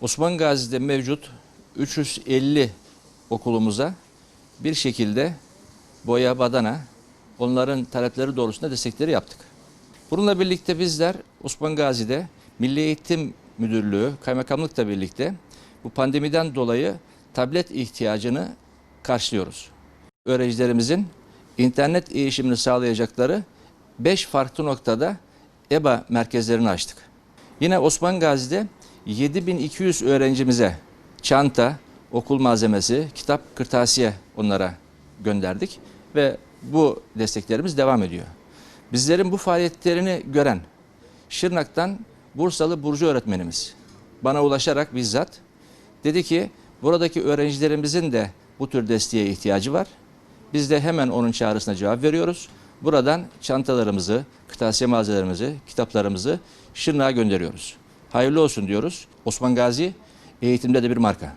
Osman Gazi'de mevcut 350 okulumuza bir şekilde boya, badana, onların talepleri doğrusunda destekleri yaptık. Bununla birlikte bizler Osman Gazi'de Milli Eğitim Müdürlüğü, kaymakamlıkla birlikte bu pandemiden dolayı tablet ihtiyacını karşılıyoruz. Öğrencilerimizin internet erişimini sağlayacakları 5 farklı noktada EBA merkezlerini açtık. Yine Osman Gazi'de 7200 öğrencimize çanta, okul malzemesi, kitap, kırtasiye onlara gönderdik ve bu desteklerimiz devam ediyor. Bizlerin bu faaliyetlerini gören Şırnak'tan Bursalı Burcu öğretmenimiz bana ulaşarak bizzat dedi ki buradaki öğrencilerimizin de bu tür desteğe ihtiyacı var. Biz de hemen onun çağrısına cevap veriyoruz. Buradan çantalarımızı, kırtasiye malzemelerimizi, kitaplarımızı Şırnak'a gönderiyoruz. Hayırlı olsun diyoruz. Osman Gazi eğitimde de bir marka.